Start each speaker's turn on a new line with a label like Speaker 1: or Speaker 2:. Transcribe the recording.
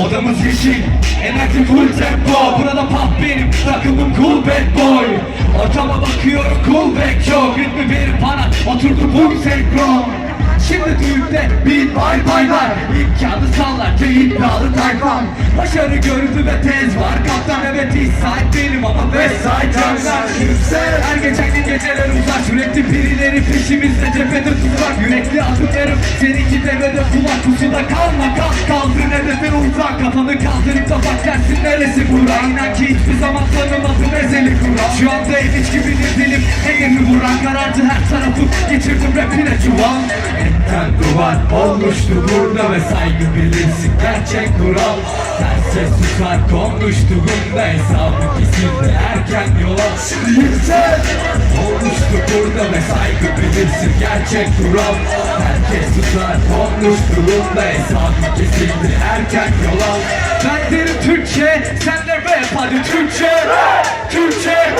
Speaker 1: Odamız yeşil, enerji full tempo Burada pop benim, takımım cool bad boy. Ortama bakıyorum cool back yok Ritmi verip bana, oturdu full senkron Şimdi düğümde beat bay baylar İlk kağıdı sallarca iddialı tayfam Başarı görüntü ve tez var. Kaptan evet east side benim ama west side canlar. Yüksel Her geçen gün geceler uzar. Sürekli birileri peşimizde cephede tuzak Yürekli adımlarım seninki kulak Pusuda kalma kalk kaldır hedefin uzak Kafanı kaldırıp da bak neresi bura İnan ki hiçbir zaman tanımadım ezeli kural. Şu anda hiç gibi dilim elimi vuran? Karardı her tarafı geçirdim rapine çuval. Etten duvar olmuştu burada ve saygı bilirsin gerçek kural. Her ses susar konuştuğumda hesabı kesildi erken yola. Yüksel Olmuştu burada ve bilirsin gerçek kural. Herkes susar konuştuğumda hesabı kesildi erken yola Ben derim Türkçe sen de rap hadi Türkçe. Türkçe